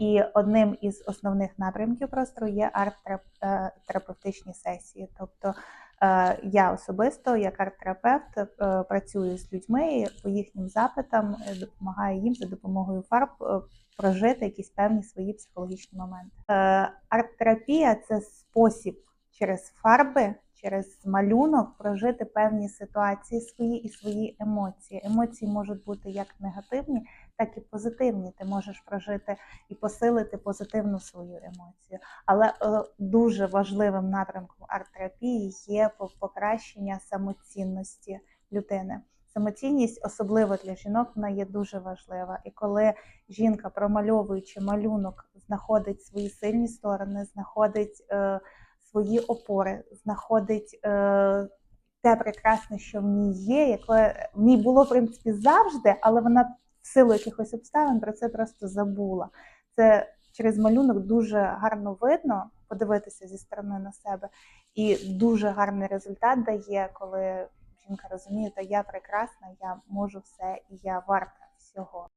І одним із основних напрямків простору є арт-терапевтичні сесії. Тобто е, я особисто, як арт-терапевт, е, працюю з людьми по їхнім запитам е, допомагаю їм за допомогою фарб е, прожити якісь певні свої психологічні моменти. Е, Арт-терапія це спосіб через фарби, через малюнок прожити певні ситуації свої і свої емоції. Емоції можуть бути як негативні, так і позитивні. Ти можеш прожити і посилити позитивну свою емоцію. Але е, дуже важливим напрямком арт-терапії є покращення самоцінності людини. Самоцінність, особливо для жінок, вона є дуже важлива. І коли жінка, промальовуючи малюнок, знаходить свої сильні сторони, знаходить е, свої опори, знаходить е, те прекрасне, що в ній є, яке в ній було в принципі завжди, але вона в силу якихось обставин про це просто забула. Це через малюнок дуже гарно видно подивитися зі сторони на себе, і дуже гарний результат дає, коли жінка розуміє, та я прекрасна, я можу все і я варта всього.